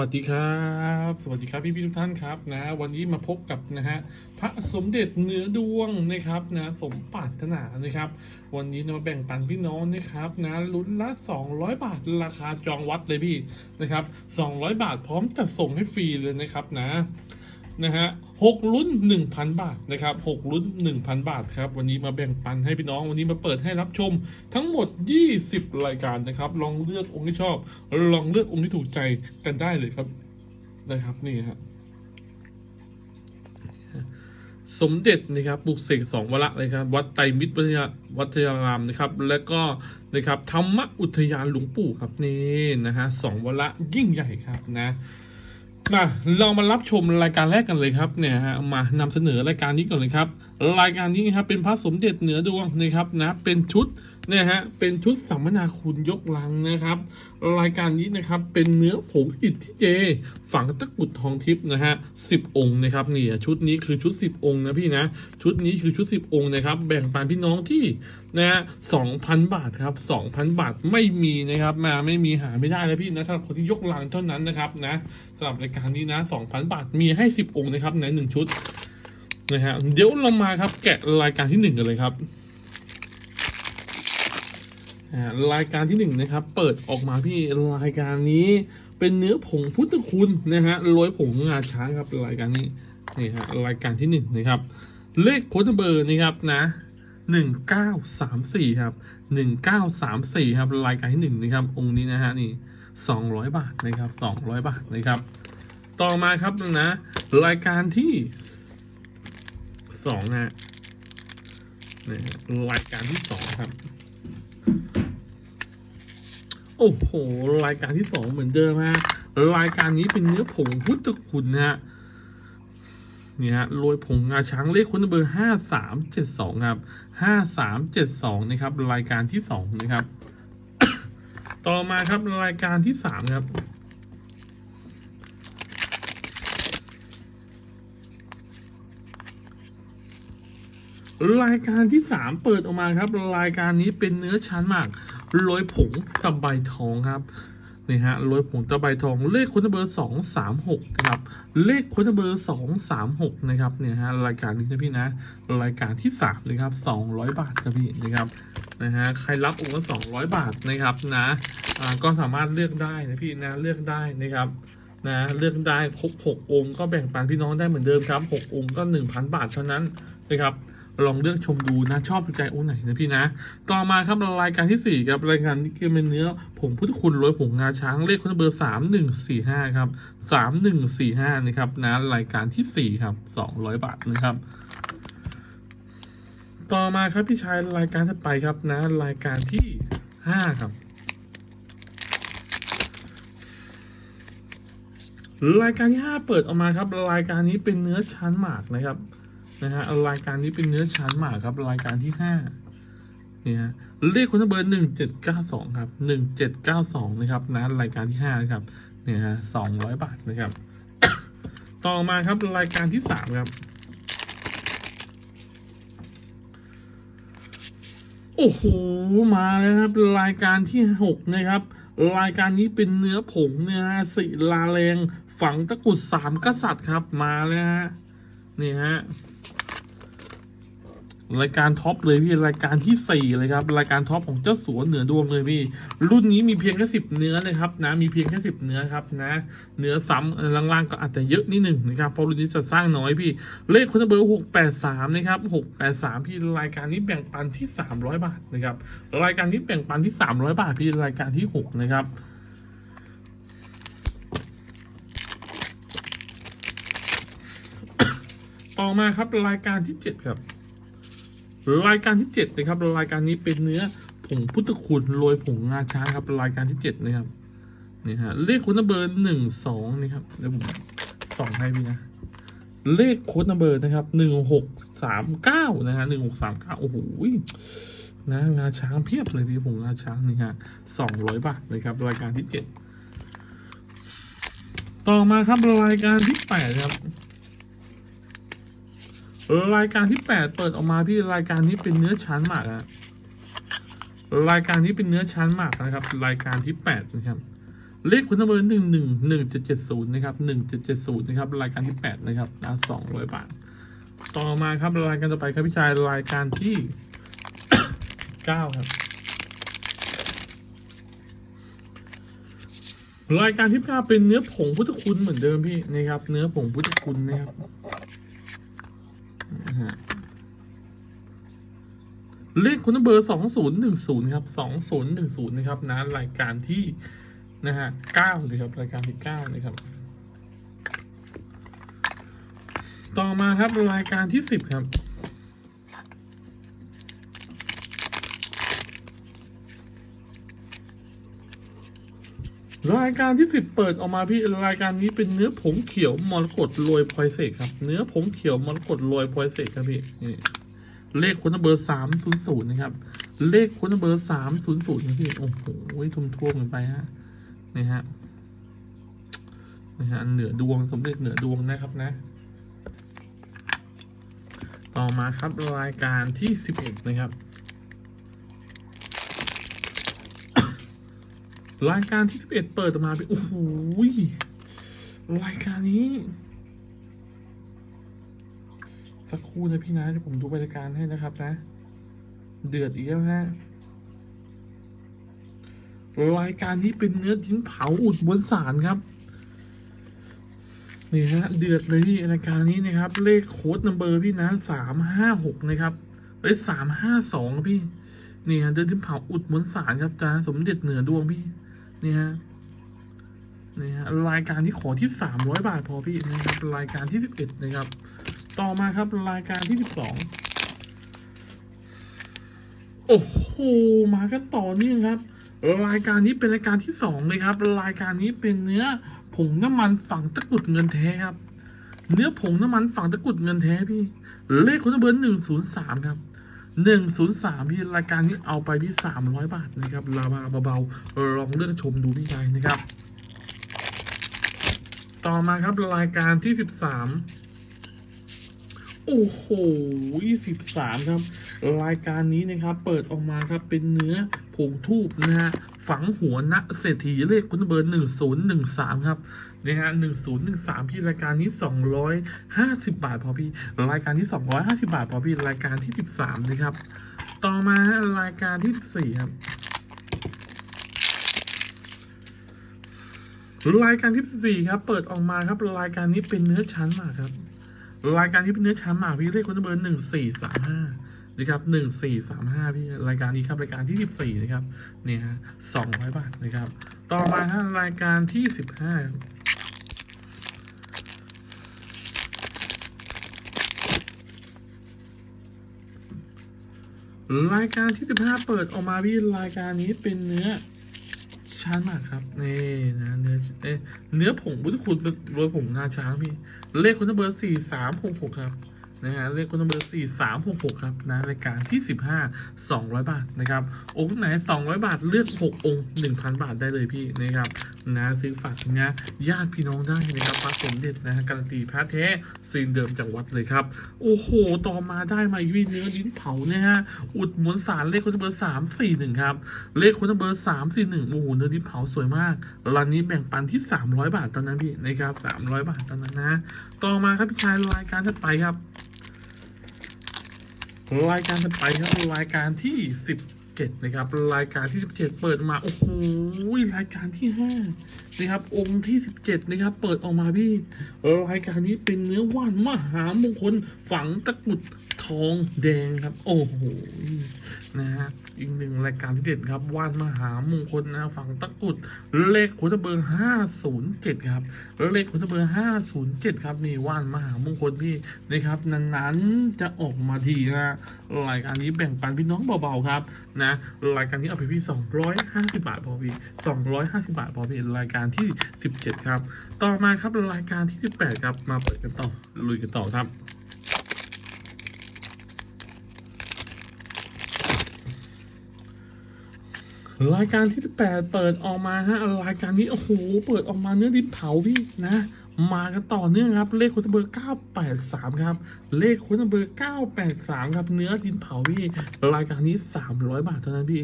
สวัสดีครับ สวัสดีครับพี่พี่ทุกท่านครับนะวันนี้มาพบกับนะฮะพระสมเด็จเหนือดวงนะครับนะสมปรารถนานะครับ วันนี้นะมาแบ่งปันพี่น้องนะครับนะลุ้นละ 200 บาทราคาจองวัดเลยพี่นะครับ 200 บาทพร้อมจัดส่งให้ฟรีเลยนะครับนะ นะฮะหกลุ้น1,000บาทนะครับหกลุ้น1,000บาทครับวันนี้มาแบ่งปันให้พี่น้องวันนี้มาเปิดให้รับชมทั้งหมด 20 รายการนะครับ ลองเลือกองค์ที่ชอบ ลองเลือกองค์ที่ถูกใจกันได้เลยครับนะครับนี่ฮะสมเด็จนะครับปลุกเสกสองวระเลยครับ วัดไตรมิตรวัทยาวัทยารามนะครับ และก็นะครับธรรมอุทยานหลวงปู่ครับนี่นะฮะสองวระยิ่งใหญ่ครับนะ มาเรามารับชมรายการแรกกันเลยครับเนี่ยฮะมานำเสนอรายการนี้ก่อนเลยครับ รายการนี้ครับเป็นพระสมเด็จเหนือดวงนะครับนะเป็นชุด เนี่ยฮะเป็นชุดสัมมนาคุณยกลังนะครับ รายการนี้นะครับเป็นเนื้อผงอิฐที่เจ ฝังตะกุดทองทิพย์นะฮะสิบองค์นะครับนี่ชุดนี้คือชุดสิบองค์นะพี่นะชุดนี้คือชุดสิบองค์นะครับ แบ่งปันพี่น้องที่นะฮะสองพันบาทครับสองพันบาทไม่มีนะครับมาไม่มีหาไม่ได้แล้วพี่นะสำหรับคนที่ยกลังเท่านั้นนะครับนะสำหรับรายการนี้นะสองพันบาทมีให้สิบองค์นะครับในหนึ่งชุดนะฮะเดี๋ยวเรามาครับแกะรายการที่หนึ่งกันเลยครับ รายการที่หนึ่งนะครับเปิดออกมาพี่รายการนี้เป็นเนื้อผงพุทธคุณนะฮะโรยผงงาช้างครับรายการนี้นี่ฮะรายการที่หนึ่งนะครับเลขโค้ดเบอร์นะครับนะหนึ่งเก้าสามสี่ครับหนึ่งเก้าสามสี่ครับรายการที่หนึ่งนะครับองค์นี้นะฮะนี่สองร้อยบาทนะครับสองร้อยบาทนะครับ ต่อมาครับนะรายการที่สองฮะนี่ฮะรายการที่สองครับ โอ้โห รายการที่สองเหมือนเดิมฮะรายการนี้เป็นเนื้อผงพุทธคุณนะฮะนี่ฮะโรยผงงาช้างเลขคุณเบอร์ห้าสามเจ็ดสองครับห้าสามเจ็ดสองนะครับ รายการที่สองนะครับ ต่อมาครับรายการที่สามครับ รายการที่สามเปิดออกมาครับ รายการนี้เป็นเนื้อชั้นหมากโรยผงตะไบทองครับนี่ฮะโรยผงตะไบทองเลขคนเบอร์สองสามหกนะครับเลขคนเบอร์สองสามหกนะครับเนี่ยฮะรายการนี้นะพี่นะ รายการที่สามเลยครับสองร้อยบาทครับพี่นะครับนะฮะใครรับองค์ละสองร้อยบาทนะครับนะอ่าก็สามารถเลือกได้นะพี่นะเลือกได้นะครับนะเลือกได้ครบหกองค์ก็แบ่งปันพี่น้องได้เหมือนเดิมครับหกองค์ก็หนึ่งพันบาทเท่านั้นนะครับ ลองเลือกชมดูนะชอบใจองค์ไหนนะพี่นะ ต่อมาครับรายการที่สี่ครับรายการที่เป็นเนื้อผงพุทธคุณโรยผงงาช้างเลขคนเบอร์สามหนึ่งสี่ห้าครับสามหนึ่งสี่ห้านะครับนะรายการที่สี่ครับสองร้อยบาทนะครับต่อมาครับพี่ชายรายการถัดไปครับนะ รายการที่ห้าครับ รายการที่ห้าเปิดออกมาครับ รายการนี้เป็นเนื้อชั้นหมากนะครับ นะฮะรายการนี้เป็นเนื้อชั้นหมากครับ รายการที่ห้าเนี่ยเลขคนเบอร์หนึ่งเจ็ดเก้าสองครับหนึ่งเจ็ดเก้าสองนะครับนะรายการที่ห้านะครับเนี่ยฮะสองร้อยบาทนะครับ ต่อมาครับรายการที่สามครับโอ้โห มาแล้วครับ รายการที่หกนะครับ รายการนี้เป็นเนื้อผงเนื้อศิลาแรงฝังตะกุดสามกษัตริย์ครับมาแล้วฮะ นี่ฮะรายการท็อปเลยพี่รายการที่สี่เลยครับรายการท็อปของเจ้าสัวเหนือดวงเลยพี่ รุ่นนี้มีเพียงแค่สิบเนื้อนะครับนะมีเพียงแค่สิบเนื้อครับนะเนื้อซ้ำล่างๆก็อาจจะเยอะนิดหนึ่งนะครับเพราะรุ่นนี้จะสร้างน้อยพี่ เลขคนเบอร์หกแปดสามนะครับหกแปดสามพี่รายการนี้แบ่งปันที่สามร้อยบาทนะครับรายการนี้แบ่งปันที่สามร้อยบาทพี่รายการที่หกนะครับ ต่อมาครับรายการที่เจ็ดครับ รายการที่เจ็ดนะครับรายการนี้เป็นเนื้อผงพุทธคุณโรยผงงาช้างครับ รายการที่เจ็ดนะครับนี่ฮะเลขค้นเบอร์หนึ่งสองนี่ครับเดี๋ยวผมส่องให้พี่นะ เลขโค้ดนัมเบอร์นะครับหนึ่งหกสามเก้านะฮะหนึ่งหกสามเก้าโอ้โหนะงาช้างเพียบเลยพี่ผงงาช้างนี่ฮะสองร้อยบาทนะครับ รายการที่เจ็ดต่อมาครับรายการที่แปดครับ รายการที่แปดเปิดออกมาพี่รายการนี้เป็นเนื้อชั้นหมากอะรายการนี้เป็นเนื้อชั้นหมากนะครับ รายการที่แปดนะครับเลขคุณเบอร์หนึ่งหนึ่งหนึ่งเจ็ดเจ็ดศูนย์นะครับหนึ่งเจ็ดเจ็ดศูนย์นะครับรายการที่แปดนะครับนะสองร้อยบาท ต่อมาครับรายการต่อไปครับพี่ชายรายการที่เก้าครับรายการที่เก้าเป็นเนื้อผงพุทธคุณเหมือนเดิมพี่นะครับ เนื้อผงพุทธคุณนะครับ ฮะ เลขคุณเบอร์สองศูนย์หนึ่งศูนย์ครับสองศูนย์หนึ่งศูนย์นะครับนะรายการที่นะฮะเก้านะครับรายการที่เก้านะครับ ต่อมาครับรายการที่สิบครับ รายการที่สิบเปิดออกมาพี่รายการนี้เป็นเนื้อผงเขียวมรกตโรยพลอยเสกครับ เนื้อผงเขียวมรกตโรยพลอยเสกครับพี่นี่เลขคุณเบอร์สามศูนย์ศูนย์นะครับ เลขคุณเบอร์สามศูนย์ศูนย์นะพี่โอ้โหทุ่มท่วมกันไปฮะนี่ฮะนี่ฮะเหนือดวงสมเด็จเหนือดวงนะครับนะ ต่อมาครับรายการที่สิบเอ็ดนะครับ รายการที่สิบเอ็ดเปิดออกมาเป็นโอ้โหรายการนี้ สักครู่นะพี่นะเดี๋ยวผมดูบรรยากาศให้นะครับนะ เดือดอีกแล้วฮะรายการนี้เป็นเนื้อชิ้นเผาอุดมวลสารครับนี่ฮะเดือดเลยพี่รายการนี้นะครับ เลขโค้ดนัมเบอร์พี่นะสามห้าหกนะครับเอ้ยสามห้าสองพี่นี่ฮะเดือดชิ้นเผาอุดมวลสารครับจ้าสมเด็จเหนือดวงพี่ นี่ฮะนี่ฮะรายการที่ขอที่สามร้อยบาทพอพี่นะครับรายการที่สิบเอ็ดนะครับ ต่อมาครับรายการที่สิบสองโอ้โหมากันต่อเนื่องครับ รายการนี้เป็นรายการที่สองเลยครับ รายการนี้เป็นเนื้อผงน้ำมันฝังตะกรุดเงินแท้ครับ เนื้อผงน้ำมันฝังตะกรุดเงินแท้พี่ เลขคนเบอร์หนึ่งศูนย์สามครับ หนึ่งศูนย์สามพี่รายการนี้เอาไปพี่สามร้อยบาทนะครับราคาเบาๆลองเลือกชมดูพี่ชายนะครับ ต่อมาครับรายการที่สิบสามโอ้โหสิบสามครับ รายการนี้นะครับ เปิดออกมาครับเป็นเนื้อผงทูบนะฮะฝังหัวณเศรษฐีเลขคุณเบอร์หนึ่งศูนย์หนึ่งสามครับ นะฮะหนึ่งศูนย์หนึ่งสามพี่รายการนี้สองร้อยห้าสิบบาทพอพี่รายการที่สองร้อยห้าสิบาทพอพี่รายการที่สิบสามนะครับ ต่อมาฮะรายการที่สิบสี่ครับรายการที่สี่ครับ เปิดออกมาครับ รายการนี้เป็นเนื้อชั้นหมากครับ รายการนี้เป็นเนื้อชั้นหมากพี่เลขคนเบอร์หนึ่งสี่สามห้านะครับหนึ่งสี่สามห้าพี่รายการนี้ครับรายการที่สิบสี่นะครับเนี่ยฮะสองร้อยบาทนะครับ ต่อมาฮะรายการที่สิบห้า รายการที่สิบห้าเปิดออกมาพี่รายการนี้เป็นเนื้อช้างหมากครับนี่นะเนื้อเอเนื้อผงบุตรคุณโรยผงงาช้างพี่ เลขคุณเบอร์สี่สามหกหกครับนะฮะเลขคุณเบอร์สี่สามหกหกครับนะรายการที่สิบห้าสองร้อยบาทนะครับองค์ไหนสองร้อยบาทเลือกหกองค์หนึ่งพันบาทได้เลยพี่นะครับ นะซื้อฝากนะญาติพี่น้องได้นะครับพระสมเด็จนะการันตีพระแท้ซีนเดิมจากวัดเลยครับ โอ้โห ต่อมาได้มาอีกวิเนื้อลิ้นเผาเนี่ยฮะอุดหมุนสารเลขคนเบอร์สามสี่หนึ่งครับเลขคนเบอร์สามสี่หนึ่งโอ้โหเนื้อลิ้นเผาสวยมากร้านนี้แบ่งปันที่สามร้อยบาทตอนนั้นพี่นะครับสามร้อยบาทตอนนั้นนะ ต่อมาครับพี่ชายรายการถัดไปครับรายการถัดไปครับรายการที่สิบ เจ็ดนะครับ รายการที่สิบเจ็ดเปิดมา โอ้โหรายการที่ห้านะครับ องค์ที่สิบเจ็ดนะครับ เปิดออกมาพี่รายการนี้เป็นเนื้อว่านมหามงคลฝังตะกุด ทองแดงครับ โอ้โหนะฮะอีกหนึ่งรายการที่เด็ดครับว่านมหามงคลนะฝั่งตะกุดเลขคุณเบอร์ห้าศูนย์เจ็ดครับเลขคุณเบอร์ห้าศูนย์เจ็ดครับนี่ว่านมหามงคลพี่นะครับนานๆจะออกมาทีนะรายการนี้แบ่งปันพี่น้องเบาๆครับนะรายการนี้เอาไปพี่สองร้อยห้าสิบาทพอพี่สองร้อยห้าสิบาทพอพี่รายการที่สิบเจ็ดครับ ต่อมาครับรายการที่สิบแปดครับมาเปิดกันต่อลุยกันต่อครับ รายการที่แปดเปิดออกมาฮะรายการนี้โอ้โหเปิดออกมาเนื้อดินเผาพี่นะ มากันต่อเนื่องครับเลขคุณเบอร์983 ครับ เลขคุณเบอร์983 ครับเนื้อดินเผาพี่ รายการนี้ 300 บาทเท่านั้นพี่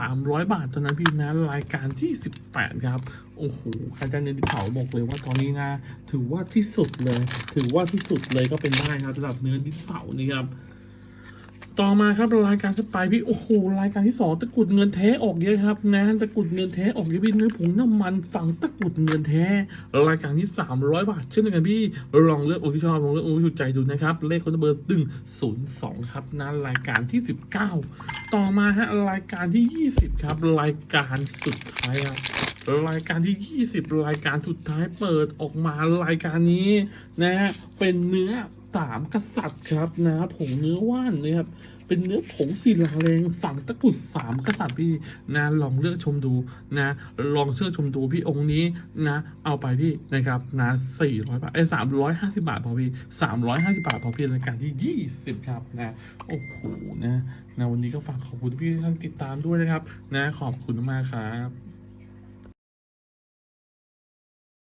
300 บาทเท่านั้นพี่นะรายการที่ 18 ครับโอ้โหใครจะเนื้อดินเผาบอกเลยว่าตอนนี้นะ ถือว่าที่สุดเลย ถือว่าที่สุดเลยก็เป็นได้ครับสำหรับเนื้อดินเผานี่ครับ ต่อมาครับรายการที่ไปพี่โอ้โหรายการที่สองตะกุดเงินแท้ออกเยอะครับนะตะกุดเงินแท้ออกเยอะพี่เนื้อผงน้ำมันฝังตะกุดเงินแท้ รายการที่สามร้อยบาท เช่นเดียวกันพี่ลองเลือกโอ้ที่ชอบลองเลือกโอ้ที่ถูกใจดูนะครับเลขคนเบอร์ตึงศูนย์สองครับนะรายการที่สิบเก้าต่อมาฮะรายการที่ยี่สิบครับ รายการสุดท้ายครับรายการที่ 20 รายการสุดท้ายเปิดออกมารายการนี้นะฮะเป็นเนื้อามกษัตริย์ครับนะผงเนื้อว่านนะครับเป็นเนื้อผงศิลาแรงฝังตะกรุดสามกษัตริย์พี่นะลองเลือกชมดูนะลองเชื่อชมดูพี่องค์นี้นะเอาไปพี่นะครับนะสี่ร้อยบาทไอ้สามร้อยห้าสิบาทพอพี่สามร้อยห้าสิบาทพอพี่รายการที่ยี่สิบครับนะโอ้โหนะนะวันนี้ก็ฝากขอบคุณพี่ท่านติดตามด้วยนะครับ นะขอบคุณมากครับ